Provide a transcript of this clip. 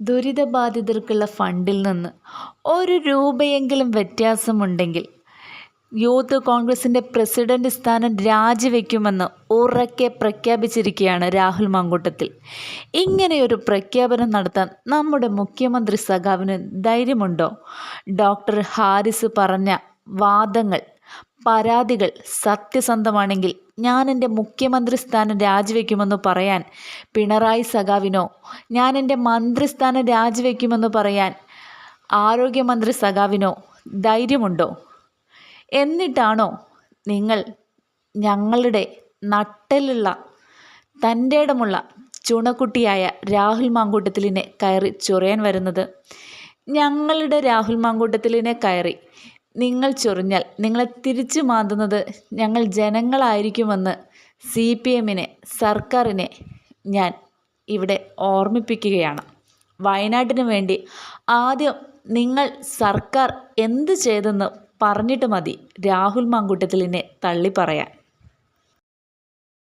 ദുരിതബാധിതർക്കുള്ള ഫണ്ടിൽ നിന്ന് ഒരു രൂപയെങ്കിലും വ്യത്യാസമുണ്ടെങ്കിൽ യൂത്ത് കോൺഗ്രസിന്റെ പ്രസിഡന്റ് സ്ഥാനം രാജിവെക്കുമെന്ന് ഉറക്കെ പ്രഖ്യാപിച്ചിരിക്കുകയാണ് രാഹുൽ മാങ്കൂട്ടത്തിൽ. ഇങ്ങനെയൊരു പ്രഖ്യാപനം നടത്താൻ നമ്മുടെ മുഖ്യമന്ത്രി സഖാവിന് ധൈര്യമുണ്ടോ? ഡോക്ടർ ഹാരിസ് പറഞ്ഞ വാദങ്ങൾ പരാതികൾ സത്യസന്ധമാണെങ്കിൽ ഞാൻ എന്റെ മുഖ്യമന്ത്രി സ്ഥാനം രാജിവെക്കുമെന്ന് പറയാൻ പിണറായി സഖാവിനോ ഞാൻ എന്റെ മന്ത്രിസ്ഥാനം രാജിവെക്കുമെന്ന് പറയാൻ ആരോഗ്യമന്ത്രി സഖാവിനോ ധൈര്യമുണ്ടോ? എന്നിട്ടാണോ നിങ്ങൾ ഞങ്ങളുടെ നട്ടലുള്ള തന്റെ ഇടമുള്ള ചുണക്കുട്ടിയായ രാഹുൽ മാങ്കൂട്ടത്തിലിനെ കയറി ചൊറിയാൻ വരുന്നത്? ഞങ്ങളുടെ രാഹുൽ മാങ്കൂട്ടത്തിലിനെ കയറി നിങ്ങൾ ചൊറിഞ്ഞാൽ നിങ്ങളെ തിരിച്ചു മാന്തുന്നത് ഞങ്ങൾ ജനങ്ങളായിരിക്കുമെന്ന് സി പി എമ്മിനെ സർക്കാരിനെ ഞാൻ ഇവിടെ ഓർമ്മിപ്പിക്കുകയാണ്. വയനാട്ടിന് വേണ്ടി ആദ്യം നിങ്ങൾ സർക്കാർ എന്ത് ചെയ്തെന്ന് പറഞ്ഞിട്ട് മതി. രാഹുൽ മാങ്കൂട്ടത്തിലിനെ തള്ളി പറയാൻ